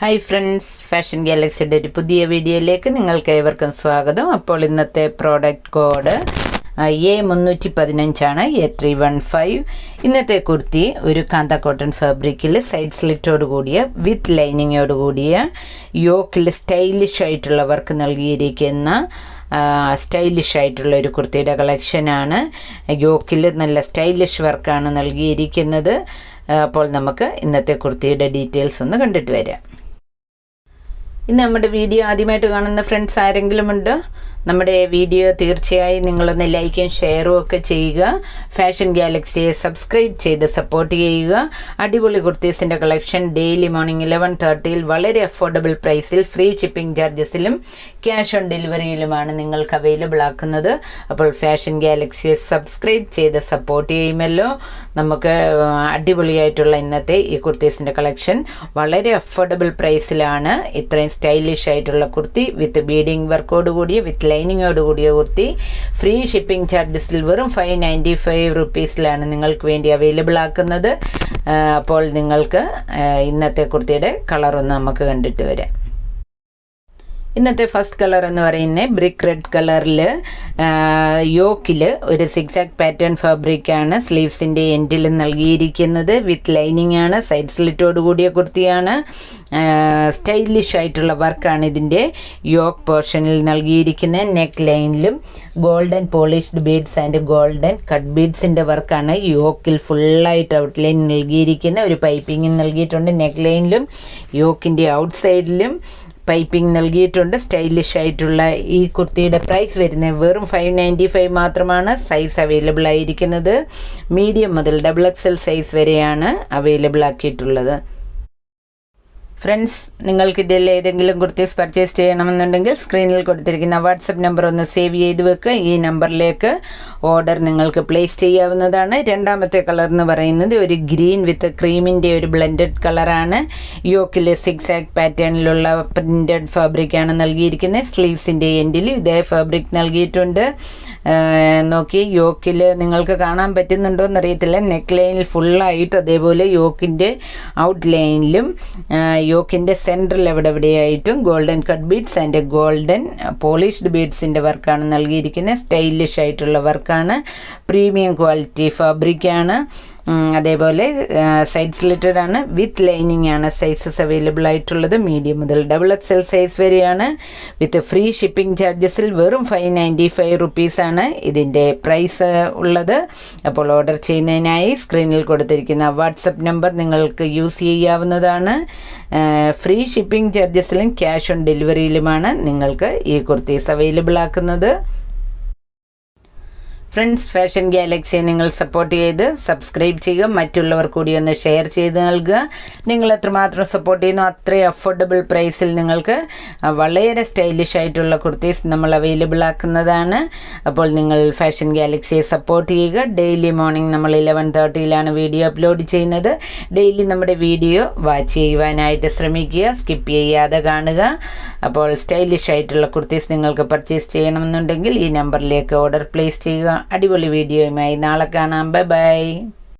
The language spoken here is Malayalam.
ഹായ് ഫ്രണ്ട്സ് ഫാഷൻ ഗാലക്സിയുടെ ഒരു പുതിയ വീഡിയോയിലേക്ക് നിങ്ങൾക്ക് ഏവർക്കും സ്വാഗതം. അപ്പോൾ ഇന്നത്തെ പ്രോഡക്റ്റ് കോഡ് എ മുന്നൂറ്റി പതിനഞ്ചാണ് എ ത്രീ വൺ ഫൈവ് ഇന്നത്തെ കുർത്തി ഒരു കാന്ത കോട്ടൺ ഫാബ്രിക്കിൽ സൈഡ് സ്ലിറ്റോട് കൂടിയ വിത്ത് ലൈനിങ്ങോട് കൂടിയ യോക്കിൽ സ്റ്റൈലിഷ് ആയിട്ടുള്ള വർക്ക് നൽകിയിരിക്കുന്ന സ്റ്റൈലിഷ് ആയിട്ടുള്ള ഒരു കുർത്തിയുടെ കളക്ഷനാണ് യോക്കിൽ നല്ല സ്റ്റൈലിഷ് വർക്കാണ് നൽകിയിരിക്കുന്നത്. അപ്പോൾ നമുക്ക് ഇന്നത്തെ കുർത്തിയുടെ ഡീറ്റെയിൽസ് ഒന്ന് കണ്ടിട്ട് വരാം. ഇന്ന് നമ്മുടെ വീഡിയോ ആദ്യമായിട്ട് കാണുന്ന ഫ്രണ്ട്സ് ആരെങ്കിലും ഉണ്ടോ? നമ്മുടെ വീഡിയോ തീർച്ചയായും നിങ്ങളൊന്ന് ലൈക്കും ഷെയറും ഒക്കെ ചെയ്യുക. ഫാഷൻ ഗാലക്സിയെ സബ്സ്ക്രൈബ് ചെയ്ത് സപ്പോർട്ട് ചെയ്യുക. അടിപൊളി കുർത്തീസിന്റെ കളക്ഷൻ ഡെയിലി മോർണിംഗ് ഇലവൻ തേർട്ടിയിൽ വളരെ അഫോർഡബിൾ പ്രൈസിൽ ഫ്രീ ഷിപ്പിംഗ് ചാർജസിലും ക്യാഷ് ഓൺ ഡെലിവറിയിലുമാണ് നിങ്ങൾക്ക് അവൈലബിൾ ആക്കുന്നത്. അപ്പോൾ ഫാഷൻ ഗാലക്സിയെ സബ്സ്ക്രൈബ് ചെയ്ത് സപ്പോർട്ട് ചെയ്യുമല്ലോ. നമുക്ക് അടിപൊളിയായിട്ടുള്ള ഇന്നത്തെ ഈ കുർത്തീസിന്റെ കളക്ഷൻ വളരെ അഫോർഡബിൾ പ്രൈസിലാണ് ഇത്രയും സ്റ്റൈലിഷ് ആയിട്ടുള്ള കുർത്തി വിത്ത് ബീഡിങ് വർക്കോട് കൂടിയ വിത്ത് ലൈനിങ്ങോട് കൂടിയ കുർത്തി. ഫ്രീ ഷിപ്പിംഗ് ചാർജസിൽ വെറും ഫൈവ് നയന്റി ഫൈവ് റുപ്പീസിലാണ് നിങ്ങൾക്ക് വേണ്ടി അവൈലബിൾ ആക്കുന്നത്. അപ്പോൾ നിങ്ങൾക്ക് ഇന്നത്തെ കുർത്തിയുടെ കളറൊന്ന് നമുക്ക് കണ്ടിട്ട് വരാം. ഇന്നത്തെ ഫസ്റ്റ് കളർ എന്ന് പറയുന്നത് ബ്രിക്ക് റെഡ് കളറിൽ യോക്കിൽ ഒരു സിക്സാക് പാറ്റേൺ ഫാബ്രിക്കാണ് സ്ലീവ്സിന്റെ എൻഡിൽ നൽകിയിരിക്കുന്നത്. വിത്ത് ലൈനിങ് ആണ്. സൈഡ് സ്ലിറ്റോട് കൂടിയ കുർത്തിയാണ്. സ്റ്റൈലിഷ് ആയിട്ടുള്ള വർക്കാണ് ഇതിന്റെ യോക്ക് പോർഷനിൽ നൽകിയിരിക്കുന്നത്. Neck ലൈനിലും golden polished beads and golden cut ബീഡ്സിന്റെ വർക്കാണ് യോക്കിൽ ഫുള്ളായിട്ട് ഔട്ട്ലൈൻ നൽകിയിരിക്കുന്ന ഒരു പൈപ്പിംഗ് നൽകിയിട്ടുണ്ട്. നെക്ക് ലൈനിലും യോക്കിന്റെ ഔട്ട് സൈഡിലും പൈപ്പിംഗ് നൽകിയിട്ടുണ്ട്. സ്റ്റൈലിഷ് ആയിട്ടുള്ള ഈ കുർത്തിയുടെ പ്രൈസ് വരുന്നത് വെറും ഫൈവ് നയന്റി ഫൈവ് മാത്രമാണ്. സൈസ് അവൈലബിൾ ആയിരിക്കുന്നത്. മീഡിയം മുതൽ ഡബിൾ എക്സൽ സൈസ് വരെയാണ് അവൈലബിൾ ആക്കിയിട്ടുള്ളത്. ഫ്രണ്ട്സ് നിങ്ങൾക്ക് ഇതിൽ ഏതെങ്കിലും കുർത്തീസ് പർച്ചേസ് ചെയ്യണമെന്നുണ്ടെങ്കിൽ സ്ക്രീനിൽ കൊടുത്തിരിക്കുന്ന വാട്സപ്പ് നമ്പർ ഒന്ന് സേവ് ചെയ്ത് വെക്കുക. ഈ നമ്പറിലേക്ക് ഓർഡർ നിങ്ങൾക്ക് പ്ലേസ് ചെയ്യാവുന്നതാണ്. രണ്ടാമത്തെ കളർ എന്ന് പറയുന്നത് ഒരു ഗ്രീൻ വിത്ത് ക്രീമിന്റെ ഒരു ബ്ലെൻഡഡ് കളറാണ് യോക്കിൽ സിക്സ് ആക് പാറ്റേണിലുള്ള പ്രിന്റഡ് ഫാബ്രിക്കാണ് നൽകിയിരിക്കുന്നത്. സ്ലീവ്സിന്റെ എൻഡിൽ ഇതേ ഫാബ്രിക് നൽകിയിട്ടുണ്ട്. നോക്കി യോക്കിൽ നിങ്ങൾക്ക് കാണാൻ പറ്റുന്നുണ്ടോ എന്നറിയത്തില്ല. നെക്ക് ലൈനിൽ ഫുള്ളായിട്ട് അതേപോലെ യോക്കിന്റെ ഔട്ട് ലൈനിലും യോക്കിന്റെ സെന്ററിൽ എവിടെ എവിടെയായിട്ടും golden cut beads and golden polished ബീഡ്സിന്റെ വർക്കാണ് നൽകിയിരിക്കുന്നത്. സ്റ്റൈലിഷ് ആയിട്ടുള്ള വർക്കാണ്. പ്രീമിയം ക്വാളിറ്റി ഫാബ്രിക്കാണ് അതേപോലെ സൈഡ് സ്ലിറ്റഡ് ആണ്. വിത്ത് ലൈനിങ് ആണ് സൈസസ് അവൈലബിൾ ആയിട്ടുള്ളത്. മീഡിയം മുതൽ ഡബിൾ എക്സ് എൽ സൈസ് വരെയാണ്. വിത്ത് ഫ്രീ ഷിപ്പിംഗ് ചാർജസിൽ വെറും ഫൈവ് നയന്റി ഫൈവ് റുപ്പീസാണ് ഇതിന്റെ പ്രൈസ് ഉള്ളത്. അപ്പോൾ ഓർഡർ ചെയ്യുന്നതിനായി സ്ക്രീനിൽ കൊടുത്തിരിക്കുന്ന വാട്സപ്പ് നമ്പർ നിങ്ങൾക്ക് യൂസ് ചെയ്യാവുന്നതാണ്. ഫ്രീ ഷിപ്പിംഗ് ചാർജസിലും ക്യാഷ് ഓൺ ഡെലിവറിയിലുമാണ് നിങ്ങൾക്ക് ഈ കുർത്തീസ് അവൈലബിൾ ആക്കുന്നത്. ഫ്രണ്ട്സ് ഫാഷൻ ഗാലക്സിയെ നിങ്ങൾ സപ്പോർട്ട് ചെയ്ത് സബ്സ്ക്രൈബ് ചെയ്യുക മറ്റുള്ളവർ കൂടി ഒന്ന് ഷെയർ ചെയ്ത് നൽകുക. നിങ്ങൾ എത്രമാത്രം സപ്പോർട്ട് ചെയ്യുന്നു അത്രയും അഫോർഡബിൾ പ്രൈസിൽ നിങ്ങൾക്ക് വളരെ സ്റ്റൈലിഷ് ആയിട്ടുള്ള കുർത്തീസ് നമ്മൾ അവൈലബിൾ ആക്കുന്നതാണ്. അപ്പോൾ നിങ്ങൾ ഫാഷൻ ഗാലക്സിയെ സപ്പോർട്ട് ചെയ്യുക. ഡെയിലി മോർണിംഗ് നമ്മൾ ഇലവൻ തേർട്ടിയിലാണ് വീഡിയോ അപ്ലോഡ് ചെയ്യുന്നത്. ഡെയിലി നമ്മുടെ വീഡിയോ വാച്ച് ചെയ്യുവാനായിട്ട് ശ്രമിക്കുക സ്കിപ്പ് ചെയ്യാതെ കാണുക. അപ്പോൾ സ്റ്റൈലിഷ് ആയിട്ടുള്ള കുർത്തീസ് നിങ്ങൾക്ക് പർച്ചേസ് ചെയ്യണമെന്നുണ്ടെങ്കിൽ ഈ നമ്പറിലേക്ക് ഓർഡർ പ്ലേസ് ചെയ്യുക. അടിപൊളി വീഡിയോയുമായി നാളെ കാണാം. Bye bye